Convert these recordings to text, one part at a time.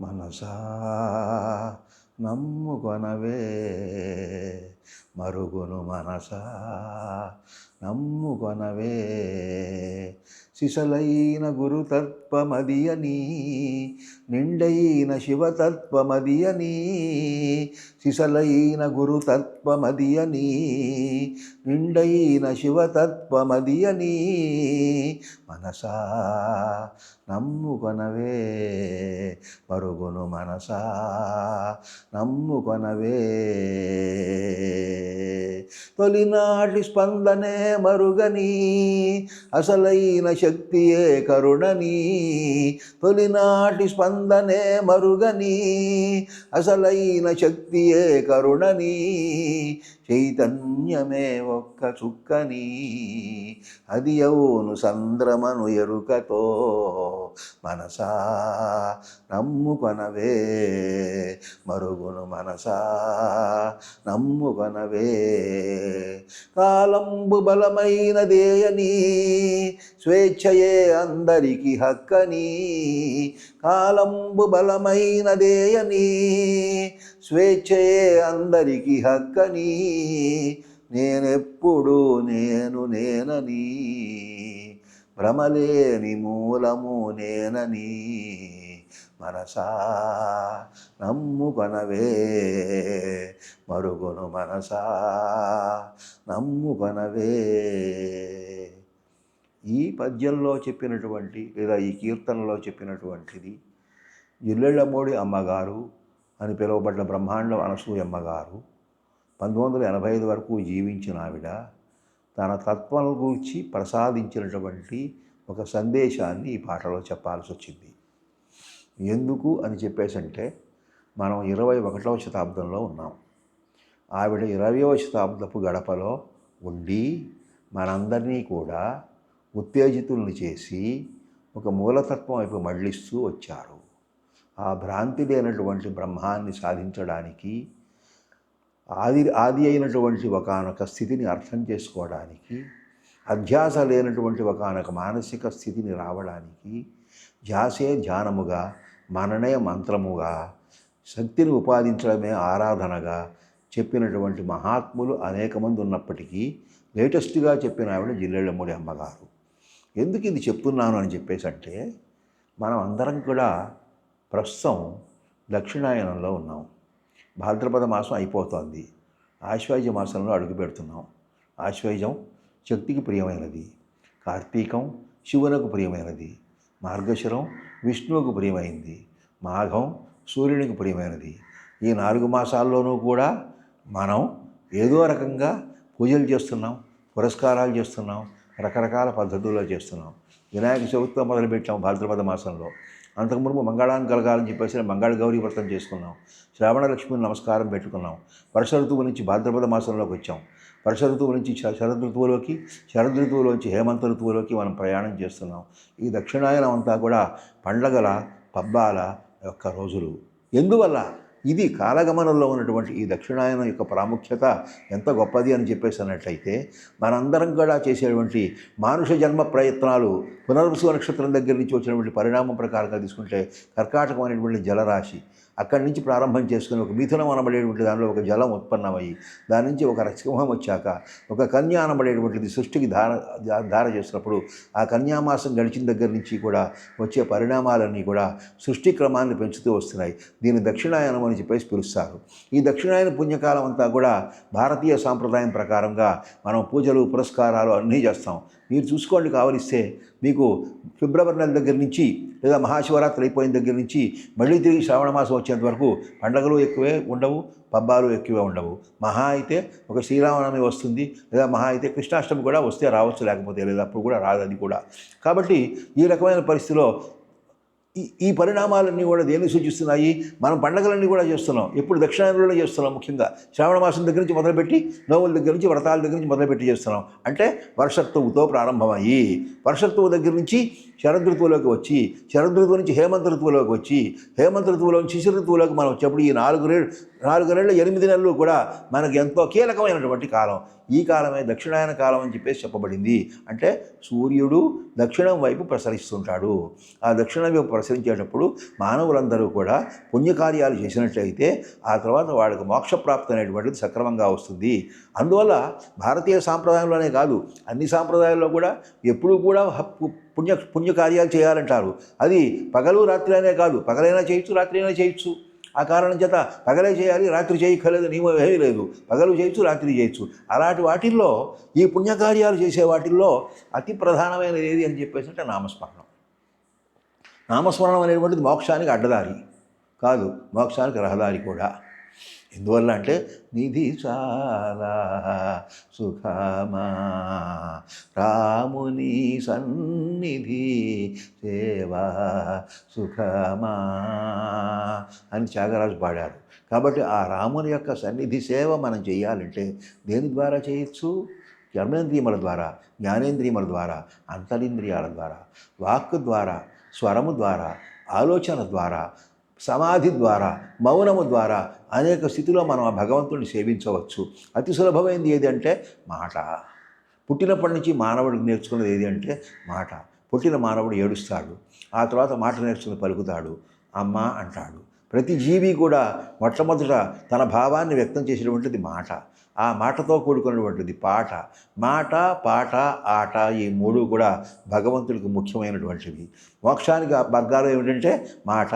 మనసా నమ్ముకొనవే. మరుగును మనసా నమ్ముకొనవే. సిసలైన గురుతత్వమదియని నిండైన శివతత్వమదియనీ శిశలైన గురుతత్వమదియనీ నిండైన శివతత్వమదియనీ మనసా నమ్ముకొనవే మరుగును మనసా నమ్ముకొనవే. తొలినాటి స్పందనే మరుగని అసలైన శక్తియే కరుణని తొలినాటి స్పంద స్పందనే మరుగని అసలైన శక్తియే కరుణని చైతన్యమే ఒక్క చుక్కని. అది అవును సంద్రమను ఎరుకతో మనసా నమ్ముకొనవే మరుగును మనసా నమ్ముకొనవే. కాలంబు బలమైనదేయని స్వేచ్ఛయే అందరికి హక్కని కాలంబు బలమైనదేయని స్వేచ్ఛయే అందరికి హక్కని. నేనెప్పుడు నేను నేనని భ్రమలేని మూలము నేనని మనసా నమ్ముకొనవే మరుగును మనసా నమ్ముకొనవే. ఈ పద్యంలో చెప్పినటువంటి లేదా ఈ కీర్తనలో చెప్పినటువంటిది జిల్లెళ్ళమూడి అమ్మగారు అని పిలువబడ్డ బ్రహ్మాండం అనసూయమ్మగారు పంతొమ్మిది వందల ఎనభై ఐదు వరకు జీవించిన ఆవిడ తన తత్వం గురించి ప్రసాదించినటువంటి ఒక సందేశాన్ని ఈ పాటలో చెప్పాల్సి వచ్చింది. ఎందుకు అని చెప్పేసంటే మనం ఇరవై ఒకటవ శతాబ్దంలో ఉన్నాం. ఆవిడ ఇరవయవ శతాబ్దపు గడపలో ఉండి మనందరినీ కూడా ఉత్తేజితుల్ని చేసి ఒక మూలతత్వం వైపు మళ్ళిస్తూ వచ్చారు. ఆ భ్రాంతి లేనటువంటి బ్రహ్మాన్ని సాధించడానికి ఆది ఆది అయినటువంటి ఒకనొక స్థితిని అర్థం చేసుకోవడానికి అధ్యాస లేనటువంటి ఒకనొక మానసిక స్థితిని రావడానికి ధ్యాసే ధ్యానముగా మననే మంత్రముగా శక్తిని ఉపాదించడమే ఆరాధనగా చెప్పినటువంటి మహాత్ములు అనేక మంది ఉన్నప్పటికీ లేటెస్ట్గా చెప్పిన ఆవిడ జిల్లెళ్ళమూడి అమ్మగారు. ఎందుకు ఇది చెప్తున్నాను అని చెప్పేసి అంటే మనం అందరం కూడా ప్రస్తుతం దక్షిణాయనంలో ఉన్నాం. భాద్రపద మాసం అయిపోతోంది. ఆశ్వయుజ మాసంలో అడుగు పెడుతున్నాం. ఆశ్వయుజం శక్తికి ప్రియమైనది. కార్తీకం శివునకు ప్రియమైనది. మార్గశిరం విష్ణువుకు ప్రియమైంది. మాఘం సూర్యునికి ప్రియమైనది. ఈ నాలుగు మాసాల్లోనూ కూడా మనం ఏదో రకంగా పూజలు చేస్తున్నాం పురస్కారాలు చేస్తున్నాం రకరకాల పద్ధతుల్లో చేస్తున్నాం. వినాయక చవితితో మొదలుపెట్టాం భాద్రపద మాసంలో. అంతకుముందు మంగళాన్ని కలగాలని చెప్పేసి మంగళ గౌరీ వ్రతం చేసుకున్నాం. శ్రావణ లక్ష్మిని నమస్కారం పెట్టుకున్నాం. వర్ష ఋతువు నుంచి భాద్రపద మాసంలోకి వచ్చాం. వర్ష ఋతువు నుంచి శరద్ ఋతువులోకి శరద్ ఋతువులోంచి హేమంత ఋతువులోకి మనం ప్రయాణం చేస్తున్నాం. ఈ దక్షిణాయనం అంతా కూడా పండగల పబ్బాల యొక్క రోజులు. ఎందువల్ల? ఇది కాలగమనంలో ఉన్నటువంటి ఈ దక్షిణాయనం యొక్క ప్రాముఖ్యత ఎంత గొప్పది అని చెప్పేసి అన్నట్లయితే మనందరం కూడా చేసేటువంటి మానుష జన్మ ప్రయత్నాలు పునర్వసు నక్షత్రం దగ్గర నుంచి వచ్చినటువంటి పరిణామం ప్రకారంగా తీసుకుంటే కర్కాటకం అనేటువంటి జలరాశి అక్కడి నుంచి ప్రారంభం చేసుకుని ఒక మిథునం అనబడేటువంటి దానిలో ఒక జలం ఉత్పన్నమయ్యి దాని నుంచి ఒక సింహం వచ్చాక ఒక కన్యా అనబడేటువంటిది సృష్టికి ధార ధార చేసినప్పుడు ఆ కన్యామాసం గడిచిన దగ్గర నుంచి కూడా వచ్చే పరిణామాలన్నీ కూడా సృష్టి క్రమాన్ని పెంచుతూ వస్తున్నాయి. దీన్ని దక్షిణాయనం అని చెప్పేసి పిలుస్తారు. ఈ దక్షిణాయన పుణ్యకాలం అంతా కూడా భారతీయ సాంప్రదాయం ప్రకారంగా మనం పూజలు పురస్కారాలు అన్నీ చేస్తాం. మీరు చూసుకోండి కావలిస్తే మీకు ఫిబ్రవరి నెల దగ్గర నుంచి లేదా మహాశివరాత్రి అయిపోయిన దగ్గర నుంచి మళ్ళీ తిరిగి శ్రావణ మాసం వచ్చేంత వరకు పండగలు ఎక్కువే ఉండవు పబ్బాలు ఎక్కువే ఉండవు. మహా అయితే ఒక శ్రీరామనవమి వస్తుంది లేదా మహా అయితే కృష్ణాష్టమి కూడా వస్తే రావచ్చు లేకపోతే లేదా అప్పుడు కూడా రాదు అది కూడా. కాబట్టి ఈ రకమైన పరిస్థితిలో ఈ ఈ పరిణామాలన్నీ కూడా దేన్ని సూచిస్తున్నాయి? మనం పండగలన్నీ కూడా చేస్తున్నాం. ఎప్పుడు దక్షిణాయనంలో చేస్తున్నాం ముఖ్యంగా. శ్రావణ మాసం దగ్గర నుంచి మొదలుపెట్టి నోవుల దగ్గర నుంచి వ్రతాల దగ్గర నుంచి మొదలుపెట్టి చేస్తున్నాం. అంటే వర్షత్తువుతో ప్రారంభమయ్యి వర్షత్తువు దగ్గర నుంచి శరదృతువులోకి వచ్చి శరదృతువు నుంచి హేమంత ఋతువులోకి వచ్చి హేమంత ఋతువులో నుంచి శిశు ఋతువులోకి మనం వచ్చేప్పుడు ఈ నాలుగు రే నాలుగు నెలలు ఎనిమిది నెలలు కూడా మనకు ఎంతో కీలకమైనటువంటి కాలం. ఈ కాలమే దక్షిణాయన కాలం అని చెప్పేసి చెప్పబడింది. అంటే సూర్యుడు దక్షిణం వైపు ప్రసరిస్తుంటాడు. ఆ దక్షిణం వైపు ప్రసరించేటప్పుడు మానవులందరూ కూడా పుణ్యకార్యాలు చేసినట్లయితే ఆ తర్వాత వాళ్ళకి మోక్షప్రాప్తి అనేటువంటిది సక్రమంగా వస్తుంది. అందువల్ల భారతీయ సాంప్రదాయంలోనే కాదు అన్ని సాంప్రదాయాల్లో కూడా ఎప్పుడూ కూడా హక్కు- పుణ్య పుణ్యకార్యాలు చేయాలంటారు. అది పగలు రాత్రి అనే కాదు పగలైనా చేయొచ్చు రాత్రి అయినా చేయొచ్చు. ఆ కారణం చేత పగలే చేయాలి రాత్రి చేయక్కర్లేదు నియమం ఏమీ లేదు. పగలు చేయొచ్చు రాత్రి చేయొచ్చు. అలాంటి వాటిల్లో ఈ పుణ్యకార్యాలు చేసే వాటిల్లో అతి ప్రధానమైనది ఏది అని చెప్పేసి అంటే నామస్మరణం. నామస్మరణం అనేటువంటిది మోక్షానికి అడ్డదారి కాదు మోక్షానికి రహదారి కూడా. ఎందువల్ల అంటే నిధి చాలా సుఖమా. రాముని సన్నిధి సేవా సుఖమా అని త్యాగరాజు పాడారు. కాబట్టి ఆ రాముని యొక్క సన్నిధి సేవ మనం చేయాలంటే దేని ద్వారా చేయొచ్చు? కర్మేంద్రియముల ద్వారా జ్ఞానేంద్రియముల ద్వారా అంతరింద్రియాల ద్వారా వాక్కు ద్వారా స్వరము ద్వారా ఆలోచన ద్వారా సమాధి ద్వారా మౌనము ద్వారా అనేక స్థితిలో మనం ఆ భగవంతుడిని సేవించవచ్చు. అతి సులభమైనది ఏది అంటే మాట. పుట్టినప్పటి నుంచి మానవుడికి నేర్చుకున్నది ఏది అంటే మాట. పుట్టిన మానవుడు ఏడుస్తాడు. ఆ తర్వాత మాట నేర్చుకుని పలుకుతాడు. అమ్మ అంటాడు. ప్రతి జీవి కూడా మొట్టమొదట తన భావాన్ని వ్యక్తం చేసినటువంటిది మాట. ఆ మాటతో కూడుకున్నటువంటిది పాట. మాట పాట ఆట ఈ మూడు కూడా భగవంతుడికి ముఖ్యమైనటువంటివి. మోక్షానికి ఆ వర్గాలు ఏమిటంటే మాట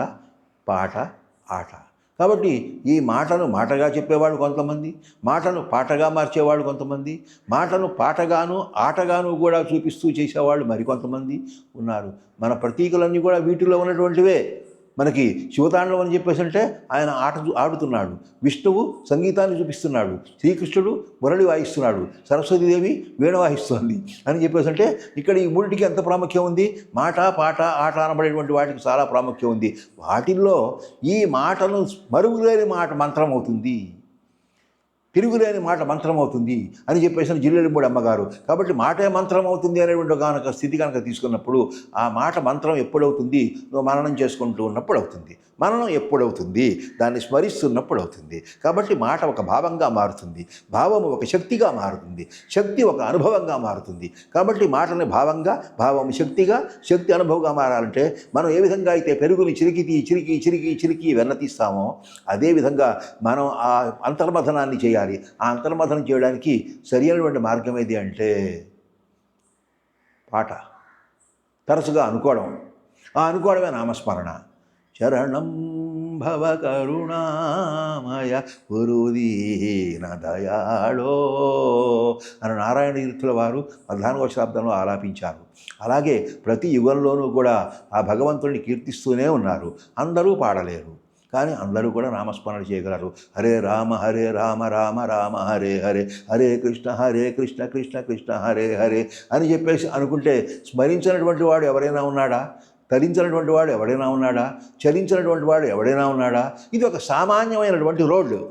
పాట ఆట. కాబట్టి ఈ మాటను మాటగా చెప్పేవాళ్ళు కొంతమంది మాటను పాటగా మార్చేవాళ్ళు కొంతమంది మాటను పాటగాను ఆటగాను కూడా చూపిస్తూ చేసేవాళ్ళు మరికొంతమంది ఉన్నారు. మన ప్రతీకలన్నీ కూడా వీటిలో ఉన్నటువంటివే. మనకి శివతాండవం అని చెప్పేసి అంటే ఆయన ఆట చూ- ఆడుతున్నాడు. విష్ణువు సంగీతాన్ని చూపిస్తున్నాడు. శ్రీకృష్ణుడు మురళి వాయిస్తున్నాడు. సరస్వతీదేవి వీణ వాయిస్తుంది అని చెప్పేసి అంటే ఇక్కడ ఈ మూడింటికి ఎంత ప్రాముఖ్యం ఉంది? మాట పాట ఆట అనబడేటువంటి వాటికి చాలా ప్రాముఖ్యం ఉంది. వాటిల్లో ఈ మాటను మరుగులేని మాట మంత్రం అవుతుంది. తిరుగులేని మాట మంత్రం అవుతుంది అని చెప్పేసిన జిల్లెలింబుడి అమ్మగారు. కాబట్టి మాటే మంత్రం అవుతుంది అనేటువంటి కనుక స్థితి కనుక తీసుకున్నప్పుడు ఆ మాట మంత్రం ఎప్పుడవుతుంది? నువ్వు మననం చేసుకుంటూ ఉన్నప్పుడు అవుతుంది. మననం ఎప్పుడవుతుంది? దాన్ని స్మరిస్తున్నప్పుడు అవుతుంది. కాబట్టి మాట ఒక భావంగా మారుతుంది. భావము ఒక శక్తిగా మారుతుంది. శక్తి ఒక అనుభవంగా మారుతుంది. కాబట్టి మాటని భావంగా భావం శక్తిగా శక్తి అనుభవంగా మారాలంటే మనం ఏ విధంగా అయితే పెరుగుని చిరికి చిరికి చిరికి చిరికి వెన్నతీస్తామో అదేవిధంగా మనం ఆ అంతర్మథనాన్ని చేయాలి. ఆ అంతర్మథనం చేయడానికి సరి అయినటువంటి మార్గం ఏది అంటే పాట. తరచుగా అనుకోవడం. ఆ అనుకోవడమే నామస్మరణ. శరణం భవ కరుణామయ గురుదీన దయాళో అని నారాయణ తీర్థుల వారు పద్నాలుగవ శతాబ్దంలో ఆలాపించారు. అలాగే ప్రతి యుగంలోనూ కూడా ఆ భగవంతుడిని కీర్తిస్తూనే ఉన్నారు. అందరూ పాడలేరు. కానీ అందరూ కూడా నామస్మరణ చేయగలరు. హరే రామ హరే రామ రామ రామ హరే హరే హరే కృష్ణ హరే కృష్ణ కృష్ణ కృష్ణ హరే హరే అని చెప్పేసి అనుకుంటే స్మరించినటువంటి వాడు ఎవరైనా ఉన్నాడా? తరించినటువంటి వాడు ఎవడైనా ఉన్నాడా? చరించినటువంటి వాడు ఎవడైనా ఉన్నాడా? ఇది ఒక సామాన్యమైనటువంటి రోడ్డు.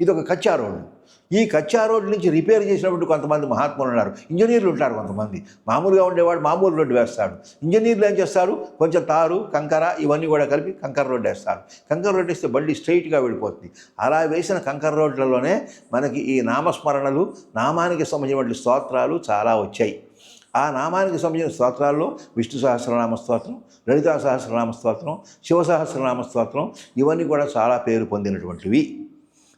ఇది ఒక కచ్చా రోడ్డు. ఈ కచ్చా రోడ్డు నుంచి రిపేర్ చేసినప్పుడు కొంతమంది మహాత్ములు ఉన్నారు. ఇంజనీర్లు ఉంటారు కొంతమంది. మామూలుగా ఉండేవాడు మామూలు రోడ్డు వేస్తాడు. ఇంజనీర్లు ఏం చేస్తారు? కొంచెం తారు కంకర ఇవన్నీ కూడా కలిపి కంకర రోడ్డు వేస్తారు. కంకర రోడ్డు వేస్తే బండి స్ట్రైట్గా వెళ్ళిపోతుంది. అలా వేసిన కంకర రోడ్లలోనే మనకి ఈ నామస్మరణలు నామానికి సంబంధించిన స్తోత్రాలు చాలా వచ్చాయి. ఆ నామానికి సంబంధించిన స్తోత్రాల్లో విష్ణు సహస్రనామ స్తోత్రం లలితా సహస్రనామ స్తోత్రం శివ సహస్రనామ స్తోత్రం ఇవన్నీ కూడా చాలా పేరు పొందినటువంటివి.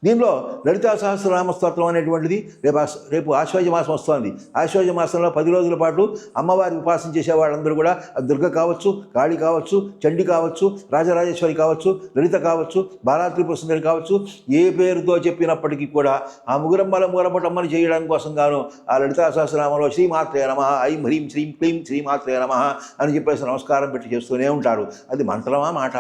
దీనిలో లలితా సహస్రనామ స్తోత్రం అనేటువంటిది రేపు రేపు ఆశ్వాజ మాసం వస్తుంది. ఆశ్వాజ మాసంలో పది రోజుల పాటు అమ్మవారి ఉపాసన చేసే వాళ్ళందరూ కూడా అది దుర్గ కావచ్చు కాళి కావచ్చు చండి కావచ్చు రాజరాజేశ్వరి కావచ్చు లలిత కావచ్చు బాలాత్రిపుర సుందరి కావచ్చు ఏ పేరుతో చెప్పినప్పటికీ కూడా ఆ ముగురమ్మల మూలపటమ్మని చేయడం కోసం గాను ఆ లలితా సహస్రనామంలో శ్రీమాత్రే నమ ఐం హ్రీం శ్రీం క్లీం శ్రీమాత్రే నమ అని చెప్పేసి నమస్కారం పెట్టి చేస్తూనే ఉంటారు. అది మంత్రమా మాట?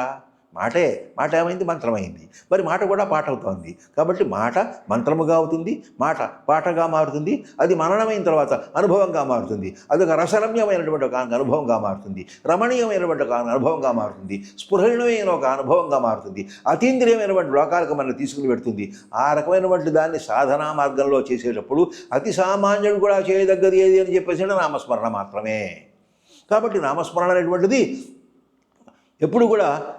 మాటే మాట ఏమైంది? మంత్రమైంది. మరి మాట కూడా పాట అవుతోంది. కాబట్టి మాట మంత్రముగా అవుతుంది మాట పాటగా మారుతుంది. అది మననమైన తర్వాత అనుభవంగా మారుతుంది. అదొక రసరమ్యమైనటువంటి ఒక అనుభవంగా మారుతుంది. రమణీయమైనటువంటి ఒక అనుభవంగా మారుతుంది. స్పృహణీయమైన ఒక అనుభవంగా మారుతుంది. అతీంద్రియమైనటువంటి లోకాలకు మనం తీసుకుని పెడుతుంది. ఆ రకమైనటువంటి దాన్ని సాధనా మార్గంలో చేసేటప్పుడు అతి సామాన్యుడు కూడా చేయదగ్గది ఏది అని చెప్పేసి నామస్మరణ మాత్రమే. కాబట్టి నామస్మరణ అనేటువంటిది ఎప్పుడు కూడా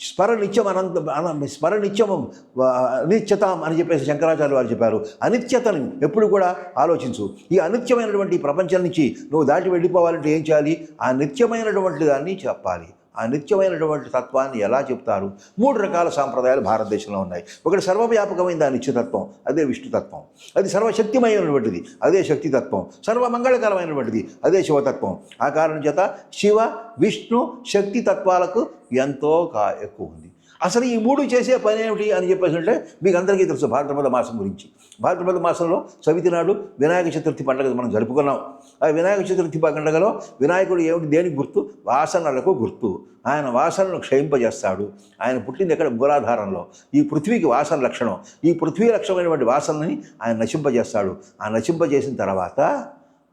స్మరణిత్యం స్మర అనంత అన- స్మర అనిత్యతాం అని చెప్పేసి శంకరాచార్య వారు చెప్పారు. అనిత్యతను ఎప్పుడు కూడా ఆలోచించు. ఈ అనిత్యమైనటువంటి ప్రపంచం నుంచి నువ్వు దాటి వెళ్ళిపోవాలంటే ఏం చేయాలి? ఆ నిత్యమైనటువంటి దాన్ని చెప్పాలి. ఆ నిత్యమైనటువంటి తత్వాన్ని ఎలా చెప్తారు? మూడు రకాల సాంప్రదాయాలు భారతదేశంలో ఉన్నాయి. ఒకటి సర్వవ్యాపకమైన ఆ నిత్యతత్వం అదే విష్ణుతత్వం. అది సర్వశక్తిమయమైనటువంటిది అదే శక్తితత్వం. సర్వమంగళకరమైనటువంటిది అదే శివతత్వం. ఆ కారణం చేత శివ విష్ణు శక్తి తత్వాలకు ఎంతో కా ఎక్కువ ఉంది. అసలు ఈ మూడు చేసే పని ఏమిటి అని చెప్పేసి అంటే మీకు అందరికీ తెలుసు భాద్రపద మాసం గురించి. భాద్రపద మాసంలో సవితి నాడు వినాయక చతుర్థి పండుగ మనం జరుపుకున్నాం. ఆ వినాయక చతుర్థి పండుగలో వినాయకుడు ఏమిటి దేనికి గుర్తు? వాసనలకు గుర్తు. ఆయన వాసనను క్షయింపజేస్తాడు. ఆయన పుట్టింది ఎక్కడ? మూలాధారంలో ఈ పృథ్వీకి వాసన లక్షణం. ఈ పృథ్వీ లక్షణమైనటువంటి వాసనని ఆయన నశింపజేస్తాడు. ఆ నశింపజేసిన తర్వాత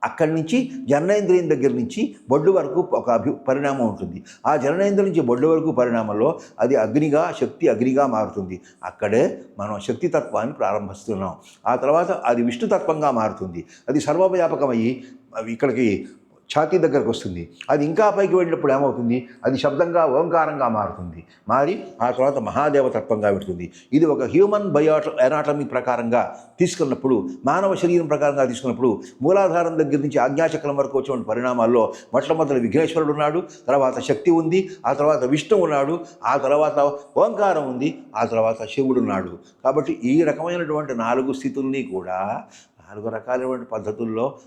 అక్కడి నుంచి జననేంద్రియం దగ్గర నుంచి బొడ్డు వరకు ఒక అభి పరిణామం ఉంటుంది. ఆ జననేంద్రియం నుంచి బొడ్డు వరకు పరిణామంలో అది అగ్నిగా శక్తి అగ్నిగా మారుతుంది. అక్కడే మనం శక్తి తత్వాన్ని ప్రారంభిస్తున్నాం. ఆ తర్వాత అది విష్ణుతత్వంగా మారుతుంది. అది సర్వవ్యాపకమయ్యి అవి ఇక్కడికి ఛాతీ దగ్గరకు వస్తుంది. అది ఇంకా పైకి వెళ్ళినప్పుడు ఏమవుతుంది? అది శబ్దంగా ఓంకారంగా మారుతుంది. మారి ఆ తర్వాత మహాదేవతత్వంగా పెడుతుంది ఇది ఒక హ్యూమన్ బయోట ఎనాటమీ ప్రకారంగా తీసుకున్నప్పుడు మానవ శరీరం ప్రకారంగా తీసుకున్నప్పుడు మూలాధారం దగ్గర నుంచి ఆజ్ఞాచక్రం వరకు వచ్చిన పరిణామాల్లో మొట్టమొదటి విఘ్నేశ్వరుడు ఉన్నాడు తర్వాత శక్తి ఉంది ఆ తర్వాత విష్ణు ఉన్నాడు ఆ తర్వాత ఓంకారం ఉంది ఆ తర్వాత శివుడు ఉన్నాడు. కాబట్టి ఈ రకమైనటువంటి నాలుగు స్థితుల్ని కూడా నాలుగు రకాలైనటువంటి పద్ధతుల్లో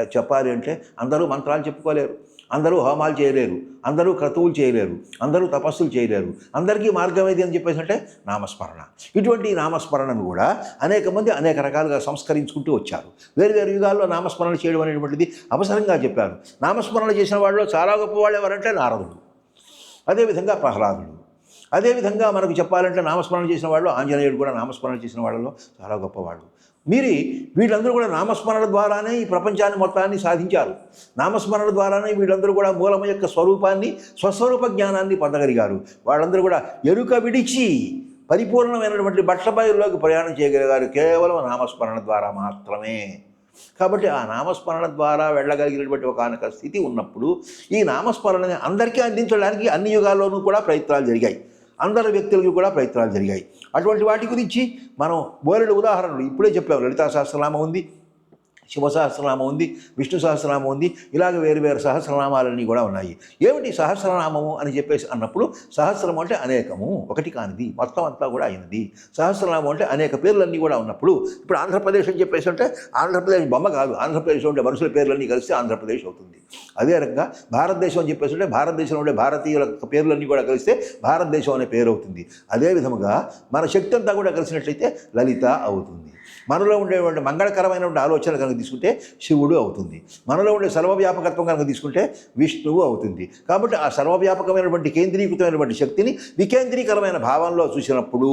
చెప్పాలి అంటే అందరూ మంత్రాలు చెప్పుకోలేరు. అందరూ హోమాలు చేయలేరు. అందరూ క్రతువులు చేయలేరు. అందరూ తపస్సులు చేయలేరు. అందరికీ మార్గం ఏది అని చెప్పేసి అంటే నామస్మరణ. ఇటువంటి నామస్మరణను కూడా అనేక మంది అనేక రకాలుగా సంస్కరించుకుంటూ వచ్చారు. వేరు వేరు యుగాల్లో నామస్మరణ చేయడం అనేటువంటిది అవసరంగా చెప్పారు. నామస్మరణ చేసిన వాళ్ళలో చాలా గొప్పవాళ్ళు ఎవరంటే నారదుడు. అదేవిధంగా ప్రహ్లాదుడు. అదేవిధంగా మనకు చెప్పాలంటే నామస్మరణ చేసిన వాళ్ళు ఆంజనేయుడు కూడా నామస్మరణ చేసిన వాళ్ళలో చాలా గొప్పవాళ్ళు. మీరు వీళ్ళందరూ కూడా నామస్మరణ ద్వారానే ఈ ప్రపంచాన్ని మొత్తాన్ని సాధించారు. నామస్మరణ ద్వారానే వీళ్ళందరూ కూడా మూలమ యొక్క స్వరూపాన్ని స్వస్వరూప జ్ఞానాన్ని పొందగలిగారు. వాళ్ళందరూ కూడా ఎరుక విడిచి పరిపూర్ణమైనటువంటి బట్టబయలులోకి ప్రయాణం చేయగలిగారు. కేవలం నామస్మరణ ద్వారా మాత్రమే. కాబట్టి ఆ నామస్మరణ ద్వారా వెళ్ళగలిగినటువంటి ఒక స్థితి ఉన్నప్పుడు ఈ నామస్మరణని అందరికీ అందించడానికి అన్ని యుగాల్లోనూ కూడా ప్రయత్నాలు జరిగాయి. అందరి వ్యక్తులకి కూడా ప్రయత్నాలు జరిగాయి. అటువంటి వాటి గురించి మనం బోలెడు ఉదాహరణలు ఇప్పుడే చెప్పాము లలితా సహస్రనామ ఉంది. శివ సహస్రనామం ఉంది విష్ణు సహస్రనామం ఉంది ఇలాగ వేరు వేరు సహస్రనామాలన్నీ కూడా ఉన్నాయి. ఏమిటి సహస్రనామము అని చెప్పేసి అన్నప్పుడు సహస్రము అంటే అనేకము ఒకటి కానిది మొత్తం అంతా కూడా అయినది. సహస్రనామం అంటే అనేక పేర్లన్నీ కూడా ఉన్నప్పుడు ఇప్పుడు ఆంధ్రప్రదేశ్ అని చెప్పేసి అంటే ఆంధ్రప్రదేశ్ బొమ్మ కాదు ఆంధ్రప్రదేశ్లో ఉండే మనుషుల పేర్లన్నీ కలిస్తే ఆంధ్రప్రదేశ్ అవుతుంది. అదే రకంగా భారతదేశం అని చెప్పేసి ఉంటే భారతదేశంలో ఉండే భారతీయుల పేర్లన్నీ కూడా కలిస్తే భారతదేశం అనే పేరు అవుతుంది. అదే విధముగా మన శక్తి అంతా కూడా కలిసినట్లయితే లలిత అవుతుంది. మనలో ఉండేటువంటి మంగళకరమైనటువంటి ఆలోచన కనుక తీసుకుంటే శివుడు అవుతుంది. మనలో ఉండే సర్వవ్యాపకత్వం కనుక తీసుకుంటే విష్ణువు అవుతుంది. కాబట్టి ఆ సర్వవ్యాపకమైనటువంటి కేంద్రీకృతమైనటువంటి శక్తిని వికేంద్రీకరమైన భావంలో చూసినప్పుడు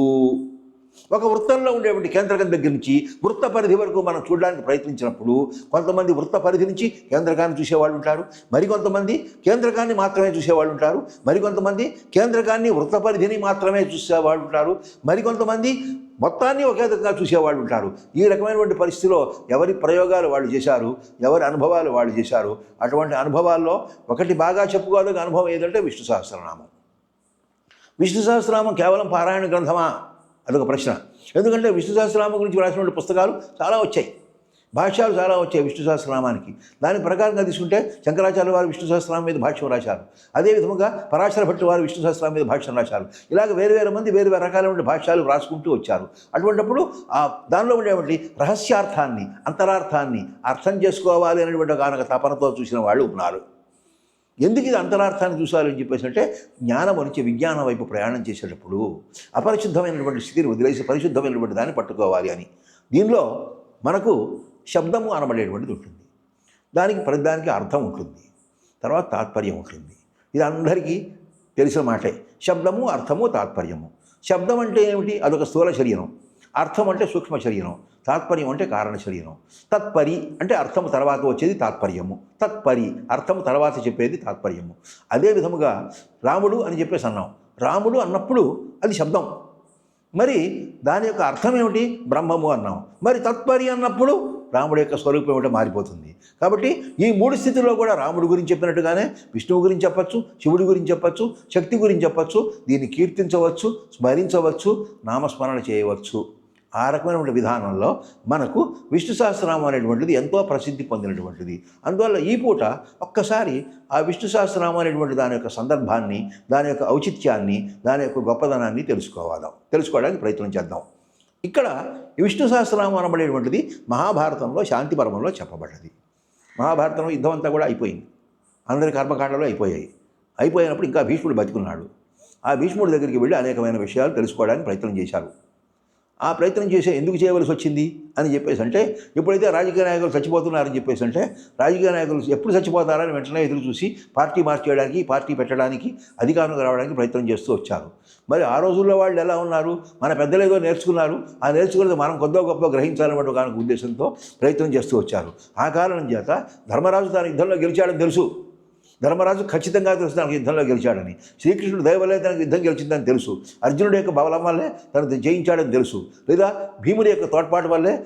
ఒక వృత్తంలో ఉండేటువంటి కేంద్రకం దగ్గర నుంచి వృత్త పరిధి వరకు మనం చూడడానికి ప్రయత్నించినప్పుడు కొంతమంది వృత్త పరిధి నుంచి కేంద్రకాన్ని చూసేవాళ్ళు ఉంటారు. మరికొంతమంది కేంద్రకాన్ని మాత్రమే చూసేవాళ్ళు ఉంటారు. మరికొంతమంది కేంద్రకాన్ని వృత్త పరిధిని మాత్రమే చూసేవాళ్ళు ఉంటారు. మరికొంతమంది మొత్తాన్ని ఒకే విధంగా చూసేవాళ్ళు ఉంటారు. ఈ రకమైనటువంటి పరిస్థితిలో ఎవరి ప్రయోగాలు వాళ్ళు చేశారు ఎవరి అనుభవాలు వాళ్ళు చేశారు అటువంటి అనుభవాల్లో ఒకటి బాగా చెప్పుకోదగ్గ అనుభవం ఏదంటే విష్ణు సహస్రనామం. విష్ణు సహస్రనామం కేవలం పారాయణ గ్రంథమా? అదొక ప్రశ్న. ఎందుకంటే విష్ణు సహస్రనామం గురించి రాసినటువంటి పుస్తకాలు చాలా వచ్చాయి. భాష్యాలు చాలా వచ్చాయి విష్ణు సహస్రనామానికి. దాని ప్రకారంగా తీసుకుంటే శంకరాచార్య వారు విష్ణు సహస్రనామం మీద భాష్యం రాశారు. అదే విధముగా పరాశర భట్టు వారు విష్ణు సహస్రనామం మీద భాష్యం రాశారు. ఇలాగ వేరు వేరు మంది వేరు వేరు రకాలైన భాష్యాలు రాసుకుంటూ వచ్చారు. అటువంటిప్పుడు ఆ దానిలో ఉండేటువంటి రహస్యార్థాన్ని అంతరార్థాన్ని అర్థం చేసుకోవాలి అనేటువంటి ఒక తపనతో చూసిన వాళ్ళు ఉన్నారు. ఎందుకు ఇది అంతరార్థాన్ని చూసాలని చెప్పేసి అంటే జ్ఞానం నుంచి విజ్ఞానం వైపు ప్రయాణం చేసేటప్పుడు అపరిశుద్ధమైనటువంటి స్థితిని వదిలేసి పరిశుద్ధమైనటువంటి దాన్ని పట్టుకోవాలి అని. దీనిలో మనకు శబ్దము అనబడేటువంటిది ఉంటుంది. దానికి ప్రతిదానికి అర్థం ఉంటుంది. తర్వాత తాత్పర్యం ఉంటుంది. ఇది అందరికీ తెలిసిన మాటే. శబ్దము అర్థము తాత్పర్యము. శబ్దం అంటే ఏమిటి? అదొక స్థూల శరీరం. అర్థం అంటే సూక్ష్మ శరీరం. తాత్పర్యం అంటే కారణ శరీరం. తత్పరి అంటే అర్థము తర్వాత వచ్చేది తాత్పర్యము. తత్పరి అర్థము తర్వాత చెప్పేది తాత్పర్యము. అదే విధముగా రాముడు అని చెప్పేసి అన్నాం. రాముడు అన్నప్పుడు అది శబ్దం. మరి దాని యొక్క అర్థం ఏమిటి? బ్రహ్మము అన్నాం. మరి తత్పరి అన్నప్పుడు రాముడి యొక్క స్వరూపం ఏమిటో మారిపోతుంది. కాబట్టి ఈ మూడు స్థితిలో కూడా రాముడి గురించి చెప్పినట్టుగానే విష్ణువు గురించి చెప్పచ్చు శివుడి గురించి చెప్పచ్చు శక్తి గురించి చెప్పచ్చు దీన్ని కీర్తించవచ్చు స్మరించవచ్చు నామస్మరణ చేయవచ్చు. ఆ రకమైనటువంటి విధానంలో మనకు విష్ణు సహస్రనామం అనేటువంటిది ఎంతో ప్రసిద్ధి పొందినటువంటిది. అందువల్ల ఈ పూట ఒక్కసారి ఆ విష్ణు సహస్రనామం అనేటువంటి దాని యొక్క సందర్భాన్ని దాని యొక్క ఔచిత్యాన్ని దాని యొక్క గొప్పదనాన్ని తెలుసుకోవాలి. తెలుసుకోవడానికి ప్రయత్నం చేద్దాం. ఇక్కడ విష్ణు సహస్రనామం అనబడేటువంటిది మహాభారతంలో శాంతి పర్వంలో చెప్పబడ్డది. మహాభారతంలో యుద్ధం అంతా కూడా అయిపోయింది. అందరి కర్మకాండలు అయిపోయాయి. అయిపోయినప్పుడు ఇంకా భీష్ముడు బతికున్నాడు. ఆ భీష్ముడి దగ్గరికి వెళ్ళి అనేకమైన విషయాలు తెలుసుకోవడానికి ప్రయత్నం చేశారు. ఆ ప్రయత్నం చేసే ఎందుకు చేయవలసి వచ్చింది అని చెప్పేసి అంటే ఎప్పుడైతే రాజకీయ నాయకులు చచ్చిపోతున్నారని చెప్పేసి అంటే రాజకీయ నాయకులు ఎప్పుడు చచ్చిపోతారని వెంటనే ఎదురు చూసి పార్టీ మార్చేయడానికి పార్టీ పెట్టడానికి అధికారంలో రావడానికి ప్రయత్నం చేస్తూ వచ్చారు. మరి ఆ రోజుల్లో వాళ్ళు ఎలా ఉన్నారు? మన పెద్దలు ఏదో నేర్చుకున్నారు. ఆ నేర్చుకున్నది మనం కొద్దో గొప్ప గ్రహించాలన్నటువంటి ఒక ఉద్దేశంతో ప్రయత్నం చేస్తూ వచ్చారు. ఆ కారణం చేత ధర్మరాజు తన యుద్ధంలో గెలిచాడని తెలుసు. ధర్మరాజు ఖచ్చితంగా తెలుసు తనకు యుద్ధంలో గెలిచాడని. శ్రీకృష్ణుడు దైవలే తనకు యుద్ధం గెలిచిందని తెలుసు. అర్జునుడి యొక్క బలం వల్లే తను జయించాడని తెలుసు. లేదా భీముడి యొక్క తోడ్పాటు వల్లే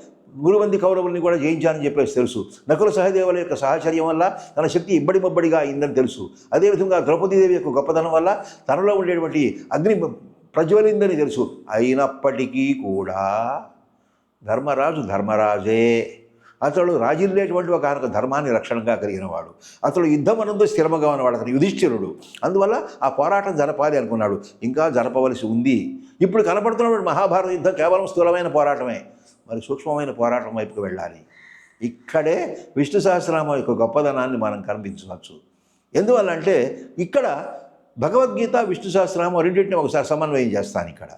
గురువంది కౌరవుల్ని కూడా జయించానని చెప్పేసి తెలుసు. నకుల సహదేవుల యొక్క సహచర్యం వల్ల తన శక్తి ఇబ్బడి మబ్బడిగా అయిందని తెలుసు. అదేవిధంగా ద్రౌపదీదేవి యొక్క గొప్పతనం వల్ల తనలో ఉండేటువంటి అగ్ని ప్రజ్వలిందని తెలుసు. అయినప్పటికీ కూడా ధర్మరాజు ధర్మరాజే. అతడు రాజిల్లేటువంటి ఒక ఆయనకు ధర్మాన్ని రక్షణగా కలిగినవాడు. అతడు యుద్ధమనందు స్థిరముగా ఉన్నవాడు. అతను యుధిష్ఠిరుడు. అందువల్ల ఆ పోరాటం జరపాలి అనుకున్నాడు. ఇంకా జరపవలసి ఉంది. ఇప్పుడు కనపడుతున్నటువంటి మహాభారత యుద్ధం కేవలం స్థూలమైన పోరాటమే. మరి సూక్ష్మమైన పోరాటం వైపుకు వెళ్ళాలి. ఇక్కడే విష్ణు సహస్రనామం యొక్క గొప్పదనాన్ని మనం కనిపించవచ్చు. ఎందువల్ల అంటే ఇక్కడ భగవద్గీత విష్ణు సహస్రనామం రెండింటిని ఒకసారి సమన్వయం చేస్తాను ఇక్కడ.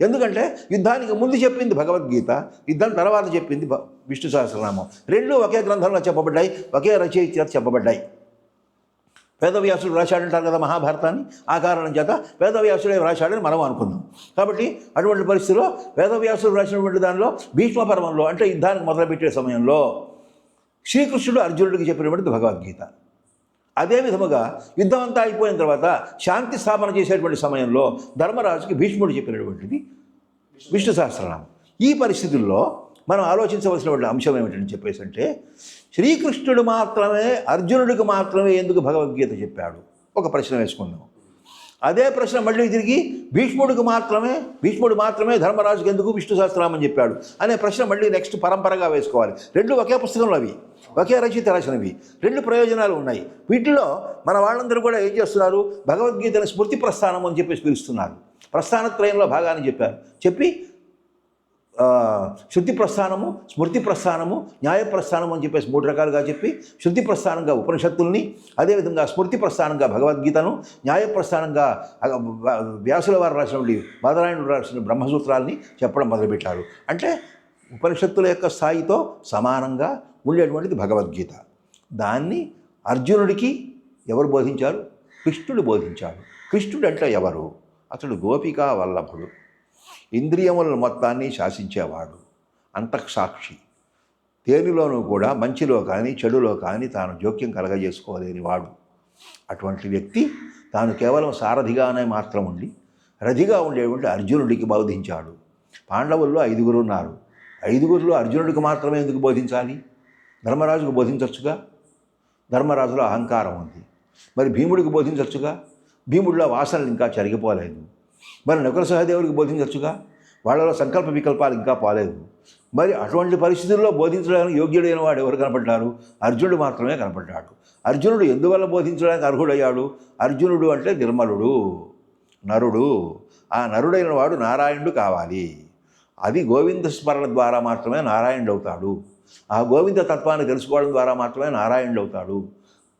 ఎందుకంటే యుద్ధానికి ముందు చెప్పింది భగవద్గీత యుద్ధం తర్వాత చెప్పింది విష్ణు సహస్రనామం. రెండు ఒకే గ్రంథంలో చెప్పబడ్డాయి ఒకే రచయిత చెప్పబడ్డాయి. వేదవ్యాసుడు రాశాడంటారు కదా మహాభారతాన్ని? ఆ కారణం చేత వేదవ్యాసుడే రాశాడని మనం అనుకుందాం. కాబట్టి అటువంటి పరిస్థితిలో వేదవ్యాసుడు రాసినటువంటి దానిలో భీష్మపర్వంలో అంటే యుద్ధానికి మొదలుపెట్టే సమయంలో శ్రీకృష్ణుడు అర్జునుడికి చెప్పినటువంటిది భగవద్గీత. అదే విధముగా యుద్ధం అంతా అయిపోయిన తర్వాత శాంతి స్థాపన చేసేటువంటి సమయంలో ధర్మరాజుకి భీష్ముడు చెప్పినటువంటిది విష్ణు సహస్రనామం. ఈ పరిస్థితుల్లో మనం ఆలోచించవలసినటువంటి అంశం ఏమిటని చెప్పేసి అంటే శ్రీకృష్ణుడు మాత్రమే అర్జునుడికి మాత్రమే ఎందుకు భగవద్గీత చెప్పాడు? ఒక ప్రశ్న వేసుకుందాం. అదే ప్రశ్న మళ్ళీ తిరిగి భీష్ముడికి మాత్రమే భీష్ముడు మాత్రమే ధర్మరాజుకి ఎందుకు విష్ణు సహస్రనామని చెప్పాడు అనే ప్రశ్న మళ్ళీ నెక్స్ట్ పరంపరగా వేసుకోవాలి. రెండు ఒకే పుస్తకంలో అవి ఒకే రచయిత రాసినవి రెండు ప్రయోజనాలు ఉన్నాయి. వీటిలో మన వాళ్ళందరూ కూడా ఏం చేస్తున్నారు? భగవద్గీతను స్మృతి ప్రస్థానం అని చెప్పేసి పిలుస్తున్నారు. ప్రస్థానత్రయంలో భాగాన్ని చెప్పారు. చెప్పి శృతి ప్రస్థానము స్మృతి ప్రస్థానము న్యాయ ప్రస్థానము అని చెప్పేసి మూడు రకాలుగా చెప్పి శృతి ప్రస్థానంగా ఉపనిషత్తుల్ని అదేవిధంగా స్మృతి ప్రస్థానంగా భగవద్గీతను న్యాయ ప్రస్థానంగా వ్యాసుల వారు రాసినటువంటి బాదరాయణుడు రాసిన బ్రహ్మసూత్రాల్ని చెప్పడం మొదలుపెట్టారు. అంటే ఉపనిషత్తుల యొక్క స్థాయితో సమానంగా ఉండేటువంటిది భగవద్గీత. దాన్ని అర్జునుడికి ఎవరు బోధించారు? కృష్ణుడు బోధించాడు. కృష్ణుడు అంటే ఎవరు? అతడు గోపికా వల్లభుడు. ఇంద్రియముల మొత్తాన్ని శాసించేవాడు అంతఃసాక్షి. దేనిలోనూ కూడా మంచిలో కానీ చెడులో కానీ తాను జోక్యం కలగజేసుకోలేని వాడు అటువంటి వ్యక్తి తాను కేవలం సారథిగానే మాత్రం ఉండి రథిగా ఉండేటువంటి అర్జునుడికి బోధించాడు. పాండవుల్లో ఐదుగురు ఉన్నారు. ఐదుగురిలో అర్జునుడికి మాత్రమే ఎందుకు బోధించాలి? ధర్మరాజుకు బోధించవచ్చుగా ధర్మరాజులో అహంకారం ఉంది. మరి భీముడికి బోధించవచ్చుగా భీముడిలో వాసనలు ఇంకా చెరిగిపోలేదు. మరి నకుల సహదేవుడికి బోధించవచ్చుగా? వాళ్ళలో సంకల్ప వికల్పాలు ఇంకా పాలేదు. మరి అటువంటి పరిస్థితుల్లో బోధించడానికి యోగ్యుడైన వాడు ఎవరు కనపడ్డారు అర్జునుడు మాత్రమే కనపడ్డాడు. అర్జునుడు ఎందువల్ల బోధించడానికి అర్హుడయ్యాడు? అర్జునుడు అంటే నిర్మలుడు నరుడు. ఆ నరుడైన వాడు నారాయణుడు కావాలి. అది గోవింద స్మరణ ద్వారా మాత్రమే నారాయణుడు అవుతాడు ఆ గోవింద తత్వాన్ని తెలుసుకోవడం ద్వారా మాత్రమే నారాయణుడు అవుతాడు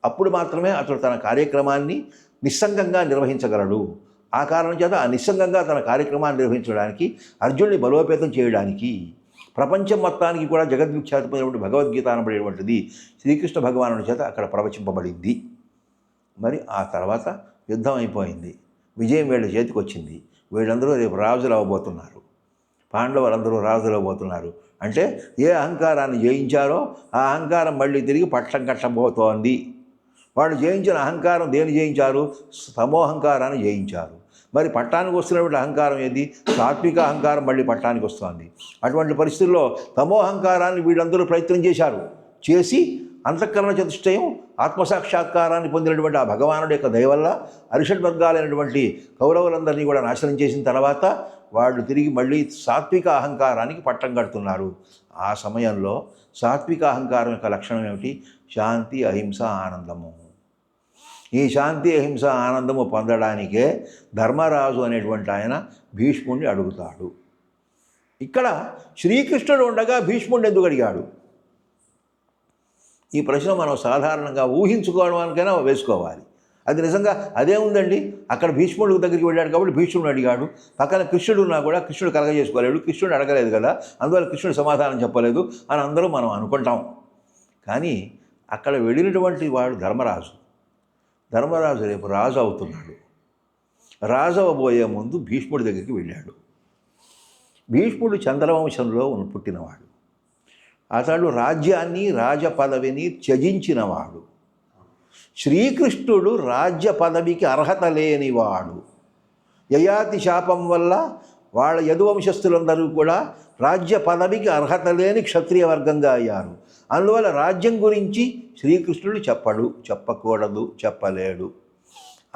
అప్పుడు మాత్రమే అతడు తన కార్యక్రమాన్ని నిస్సంగంగా నిర్వహించగలడు. ఆ కారణం చేత ఆ నిస్సంగంగా తన కార్యక్రమాన్ని నిర్వహించడానికి అర్జునుడిని బలోపేతం చేయడానికి ప్రపంచం మొత్తానికి కూడా జగద్విఖ్యాతమైనటువంటి భగవద్గీత అనబడేటువంటిది శ్రీకృష్ణ భగవానుడి చేత అక్కడ ప్రవచింపబడింది. మరి ఆ తర్వాత యుద్ధం అయిపోయింది. విజయం వీళ్ళ చేతికి వచ్చింది వీళ్ళందరూ రేపు రాజులు అవ్వబోతున్నారు పాండవులందరూ రాజులు అవ్వబోతున్నారు అంటే ఏ అహంకారాన్ని జయించారో ఆ అహంకారం మళ్ళీ తిరిగి పట్టం కట్టబోతోంది వాళ్ళు జయించిన అహంకారం దేని జయించారు? సమోహంకారాన్ని జయించారు. మరి పట్టానికి వస్తున్నటువంటి అహంకారం ఏది? సాత్విక అహంకారం మళ్ళీ పట్టానికి వస్తుంది. అటువంటి పరిస్థితుల్లో తమో అహంకారాన్ని వీళ్ళందరూ ప్రయత్నం చేశారు. చేసి అంతఃకరణ చతుష్టయం ఆత్మసాక్షాత్కారాన్ని పొందినటువంటి ఆ భగవానుడి యొక్క దయవల్ల అరిషడ్ వర్గాలైనటువంటి కౌరవులందరినీ కూడా నాశనం చేసిన తర్వాత వాళ్ళు తిరిగి మళ్ళీ సాత్విక అహంకారానికి పట్టం కడుతున్నారు. ఆ సమయంలో సాత్విక అహంకారం యొక్క లక్షణం ఏమిటి? శాంతి అహింస ఆనందము. ఈ శాంతి అహింస ఆనందము పొందడానికే ధర్మరాజు అనేటువంటి ఆయన భీష్ముణ్ణి అడుగుతాడు. ఇక్కడ శ్రీకృష్ణుడు ఉండగా భీష్ముడిని ఎందుకు అడిగాడు? ఈ ప్రశ్న మనం సాధారణంగా ఊహించుకోవడానికైనా వేసుకోవాలి. అది నిజంగా అదే ఉందండి? అక్కడ భీష్ముడు దగ్గరికి వెళ్ళాడు కాబట్టి భీష్ముడు అడిగాడు. పక్కన కృష్ణుడు ఉన్నా కూడా కృష్ణుడు కలగజేసుకోలేడు కృష్ణుడు అడగలేదు కదా అందువల్ల కృష్ణుడు సమాధానం చెప్పలేదు అని అందరూ మనం అనుకుంటాం. కానీ అక్కడ వెళ్ళినటువంటి వాడు ధర్మరాజు. ధర్మరాజు రేపు రాజు అవుతున్నాడు. రాజు అవ్వబోయే ముందు భీష్ముడి దగ్గరికి వెళ్ళాడు. భీష్ముడు చంద్రవంశంలో పుట్టినవాడు. అతడు రాజ్యాన్ని రాజ పదవిని త్యజించినవాడు. శ్రీకృష్ణుడు రాజ్య పదవికి అర్హత లేనివాడు. యయాతి శాపం వల్ల వాళ్ళ యదువంశస్థులందరూ కూడా రాజ్య పదవికి అర్హత లేని క్షత్రియ వర్గంగా అయ్యారు. అందువల్ల రాజ్యం గురించి శ్రీకృష్ణుడు చెప్పడు చెప్పకూడదు చెప్పలేడు.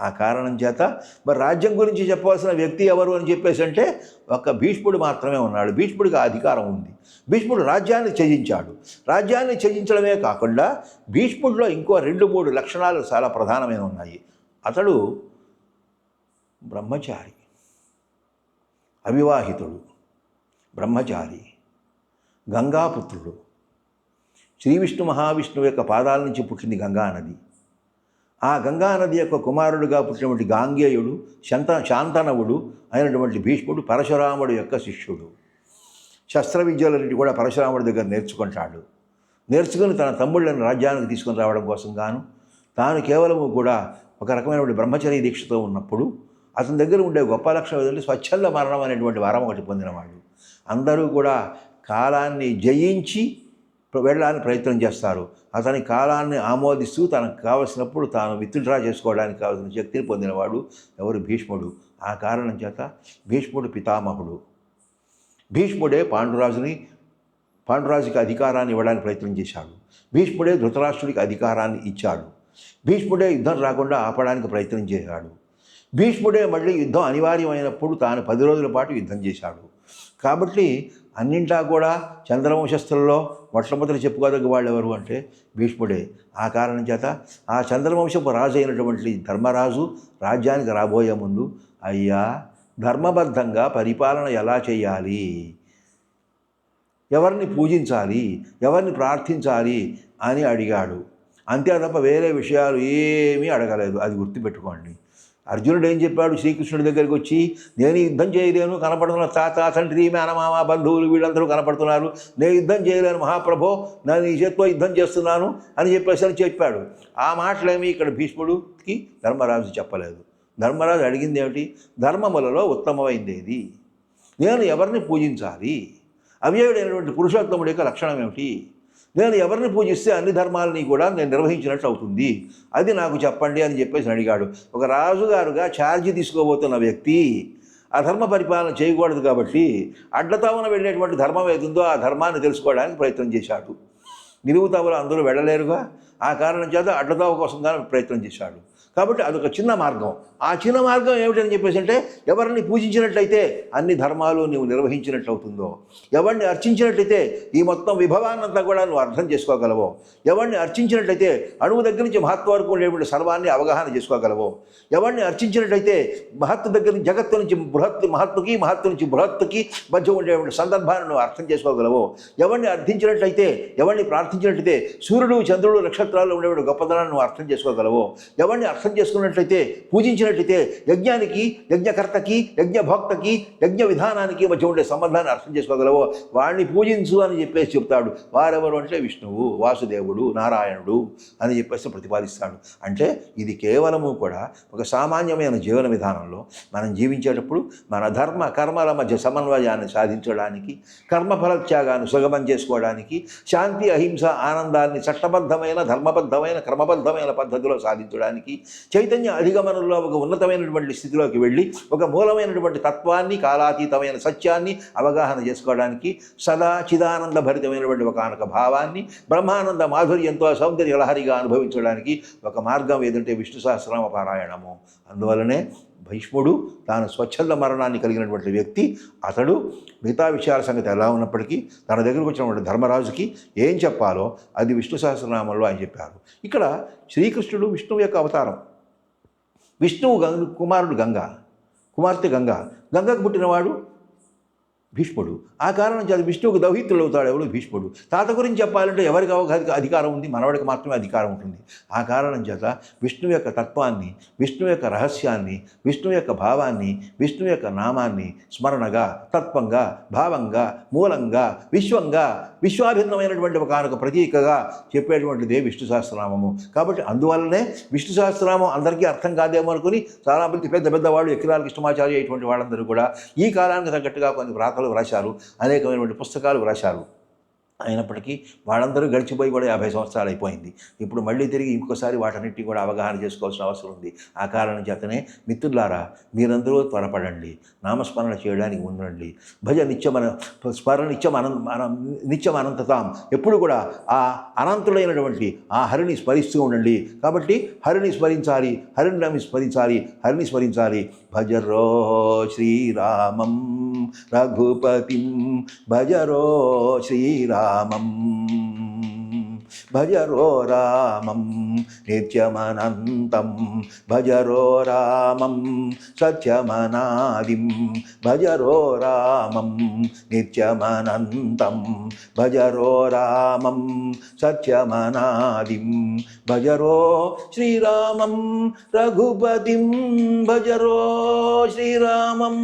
ఆ కారణం చేత మరి రాజ్యం గురించి చెప్పవలసిన వ్యక్తి ఎవరు అని చెప్పేసి అంటే ఒక భీష్ముడు మాత్రమే ఉన్నాడు. భీష్ముడికి అధికారం ఉంది. భీష్ముడు రాజ్యాన్ని త్యజించాడు. రాజ్యాన్ని త్యజించడమే కాకుండా భీష్ముడిలో ఇంకో రెండు మూడు లక్షణాలు చాలా ప్రధానమైన ఉన్నాయి. అతడు బ్రహ్మచారి. అవివాహితుడు బ్రహ్మచారి గంగాపుత్రుడు. శ్రీ విష్ణు మహావిష్ణువు యొక్క పాదాల నుంచి పుట్టింది గంగా నది. ఆ గంగా నది యొక్క కుమారుడుగా పుట్టినటువంటి గాంగేయుడు శంత శాంతనవుడు అయినటువంటి భీష్ముడు పరశురాముడు యొక్క శిష్యుడు. శస్త్ర విద్యలన్నిటి కూడా పరశురాముడి దగ్గర నేర్చుకుంటాడు. నేర్చుకుని తన తమ్ముళ్ళని రాజ్యానికి తీసుకొని రావడం కోసం గాను తాను కేవలము కూడా ఒక రకమైనటువంటి బ్రహ్మచర్య దీక్షతో ఉన్నప్పుడు అతని దగ్గర ఉండే గొప్ప లక్షణం ఏదంటే స్వచ్ఛంద మరణం అనేటువంటి వరం ఒకటి పొందినవాడు అందరూ కూడా కాలాన్ని జయించి వెళ్ళడానికి ప్రయత్నం చేస్తారు. అతని కాలాన్ని ఆమోదిస్తూ తనకు కావలసినప్పుడు తాను విత్డ్రా చేసుకోవడానికి కావాల్సిన శక్తిని పొందినవాడు ఎవరు? భీష్ముడు. ఆ కారణం చేత భీష్ముడు పితామహుడు. భీష్ముడే పాండురాజుని పాండురాజుకి అధికారాన్ని ఇవ్వడానికి ప్రయత్నం చేశాడు. భీష్ముడే ధృతరాష్ట్రుడికి అధికారాన్ని ఇచ్చాడు. భీష్ముడే యుద్ధం రాకుండా ఆపడానికి ప్రయత్నం చేశాడు. భీష్ముడే మళ్ళీ యుద్ధం అనివార్యమైనప్పుడు తాను పది రోజుల పాటు యుద్ధం చేశాడు. కాబట్టి అన్నింటా కూడా చంద్రవంశస్థులలో మొట్టమొదటి చెప్పుకోదగ్గ వాళ్ళు ఎవరు అంటే భీష్ముడే. ఆ కారణం చేత ఆ చంద్రవంశపు రాజు అయినటువంటి ధర్మరాజు రాజ్యానికి రాబోయే ముందు అయ్యా ధర్మబద్ధంగా పరిపాలన ఎలా చేయాలి? ఎవరిని పూజించాలి? ఎవరిని ప్రార్థించాలి? అని అడిగాడు. అంతే తప్ప వేరే విషయాలు ఏమీ అడగలేదు. అది గుర్తుపెట్టుకోండి. అర్జునుడు ఏం చెప్పాడు? శ్రీకృష్ణుడి దగ్గరికి వచ్చి నేను యుద్ధం చేయలేను కనపడుతున్న తాత తండ్రి మేనమామ బంధువులు వీళ్ళందరూ కనపడుతున్నారు. నేను యుద్ధం చేయలేను మహాప్రభో నేను ఈ చేతితో యుద్ధం చేస్తున్నాను అని చెప్పేసి అని చెప్పాడు. ఆ మాటలేమి ఇక్కడ భీష్ముడికి ధర్మరాజు చెప్పలేదు. ధర్మరాజు అడిగింది ఏమిటి? ధర్మములలో ఉత్తమమైందేది? నేను ఎవరిని పూజించాలి? అవ్యయుడైనటువంటి పురుషోత్తముడి యొక్క లక్షణం ఏమిటి? నేను ఎవరిని పూజిస్తే అన్ని ధర్మాలని కూడా నేను నిర్వహించినట్లు అవుతుంది. అది నాకు చెప్పండి అని చెప్పేసి అడిగాడు. ఒక రాజుగారుగా ఛార్జీ తీసుకోబోతున్న వ్యక్తి ఆ ధర్మ పరిపాలన చేయకూడదు కాబట్టి అడ్డతావున వెళ్ళేటువంటి ధర్మం ఏదుందో ఆ ధర్మాన్ని తెలుసుకోవడానికి ప్రయత్నం చేశాడు. నిలువుతావులు అందరూ వెళ్ళలేరుగా. ఆ కారణం చేత అడ్డతావు కోసం కానీ ప్రయత్నం చేశాడు. కాబట్టి అదొక చిన్న మార్గం. ఆ చిన్న మార్గం ఏమిటని చెప్పేసి అంటే ఎవరిని పూజించినట్లయితే అన్ని ధర్మాలు నువ్వు నిర్వహించినట్లు అవుతుందో ఎవరిని అర్చించినట్లయితే ఈ మొత్తం విభవాన్నంతా కూడా నువ్వు అర్థం చేసుకోగలవు ఎవరిని అర్చించినట్లయితే అణువు దగ్గర నుంచి మహత్వ వరకు ఉండేటువంటి సర్వాన్ని అవగాహన చేసుకోగలవు ఎవరిని అర్చించినట్లయితే మహత్తు దగ్గర నుంచి జగత్తు నుంచి బృహత్తు మహత్తుకి మహత్తు నుంచి బృహత్తుకి మధ్య ఉండేటువంటి సందర్భాన్ని నువ్వు అర్థం చేసుకోగలవు ఎవరిని అర్థించినట్లయితే ఎవరిని ప్రార్థించినట్లయితే సూర్యుడు చంద్రుడు నక్షత్రాల్లో ఉండేటువంటి గొప్పదనాన్ని నువ్వు అర్థం చేసుకోగలవు ఎవరిని అర్థం చేసుకున్నట్లయితే పూజించినట్లయితే యజ్ఞానికి యజ్ఞకర్తకి యజ్ఞభోక్తకి యజ్ఞ విధానానికి మధ్య ఉండే సంబంధాన్ని అర్థం చేసుకోగలవో? వాడిని పూజించు అని చెప్పేసి చెప్తాడు. వారెవరు అంటే విష్ణువు వాసుదేవుడు నారాయణుడు అని చెప్పేసి ప్రతిపాదిస్తాడు. అంటే ఇది కేవలము కూడా ఒక సామాన్యమైన జీవన విధానంలో మనం జీవించేటప్పుడు మన ధర్మ కర్మల మధ్య సమన్వయాన్ని సాధించడానికి కర్మఫలత్యాగాన్ని సుగమం చేసుకోవడానికి శాంతి అహింస ఆనందాన్ని చట్టబద్ధమైన ధర్మబద్ధమైన క్రమబద్ధమైన పద్ధతిలో సాధించడానికి చైతన్య అధిగమనంలో ఒక ఉన్నతమైనటువంటి స్థితిలోకి వెళ్ళి ఒక మూలమైనటువంటి తత్వాన్ని కాలాతీతమైన సత్యాన్ని అవగాహన చేసుకోవడానికి సదా చిదానంద భరితమైనటువంటి ఒకనొక భావాన్ని బ్రహ్మానంద మాధుర్యంతో సౌందర్య లహరిగా అనుభవించడానికి ఒక మార్గం ఏదంటే విష్ణు సహస్రనామ పారాయణము. అందువలనే భీష్ముడు తాను స్వచ్ఛంద మరణాన్ని కలిగినటువంటి వ్యక్తి. అతడు మిగతా విషయాల సంగతి ఎలా ఉన్నప్పటికీ తన దగ్గరకు వచ్చినటువంటి ధర్మరాజుకి ఏం చెప్పాలో అది విష్ణు సహస్రనామంలో ఆయన చెప్పారు. ఇక్కడ శ్రీకృష్ణుడు విష్ణువు యొక్క అవతారం. విష్ణువు గంగ కుమారుడు గంగ కుమార్తె గంగ. గంగకు పుట్టినవాడు భీష్ముడు. ఆ కారణం చేత విష్ణువుకు దౌహిత్రులు అవుతాడు ఎవడు? భీష్ముడు. తాత గురించి చెప్పాలంటే ఎవరికి అవగాహన అధికారం ఉంది? మనవాడికి మాత్రమే అధికారం ఉంటుంది. ఆ కారణం చేత విష్ణువు యొక్క తత్వాన్ని విష్ణువు యొక్క రహస్యాన్ని విష్ణువు యొక్క భావాన్ని విష్ణువు యొక్క నామాన్ని స్మరణగా తత్వంగా భావంగా మూలంగా విశ్వంగా విశ్వాభిన్నమైనటువంటి ఒకనొక ప్రతీకగా చెప్పేటువంటిదే విష్ణు సహస్రనామము. కాబట్టి అందువల్లనే విష్ణు సహస్రనామం అందరికీ అర్థం కాదేమో అనుకుని చాలామంది పెద్ద పెద్ద వాళ్ళు ఎక్కిరాల కృష్ణమాచార్య అటువంటి వాళ్ళందరూ కూడా ఈ కాలానికి తగ్గట్టుగా కొన్ని వ్రాతలు వ్రాశారు అనేకమైనటువంటి పుస్తకాలు వ్రాశారు. అయినప్పటికీ వాళ్ళందరూ గడిచిపోయి కూడా యాభై సంవత్సరాలు అయిపోయింది. ఇప్పుడు మళ్ళీ తిరిగి ఇంకొకసారి వాటన్నిటిని కూడా అవగాహన చేసుకోవాల్సిన అవసరం ఉంది. ఆ కారణం చేతనే మిత్రులారా మీరందరూ త్వరపడండి. నామస్మరణ చేయడానికి ఉండండి భజ నిత్యమన స్మరణ నిత్యం అనంత నిత్యం అనంతతాం. ఎప్పుడు కూడా ఆ అనంతుడైనటువంటి ఆ హరిని స్మరిస్తూ ఉండండి. కాబట్టి హరిని స్మరించాలి హరిని రమి స్మరించాలి హరిని స్మరించాలి. భజరో శ్రీరామం రఘుపతిం భజరో శ్రీరామ. భజరో రామం నిత్యమనంతం భజరో రామం సత్యమనాదిం భజరో రామం నిత్యమనంతం భజరో రామం సత్యమనాదిం భజరో శ్రీరామం రఘుపతిం భజరో శ్రీరామం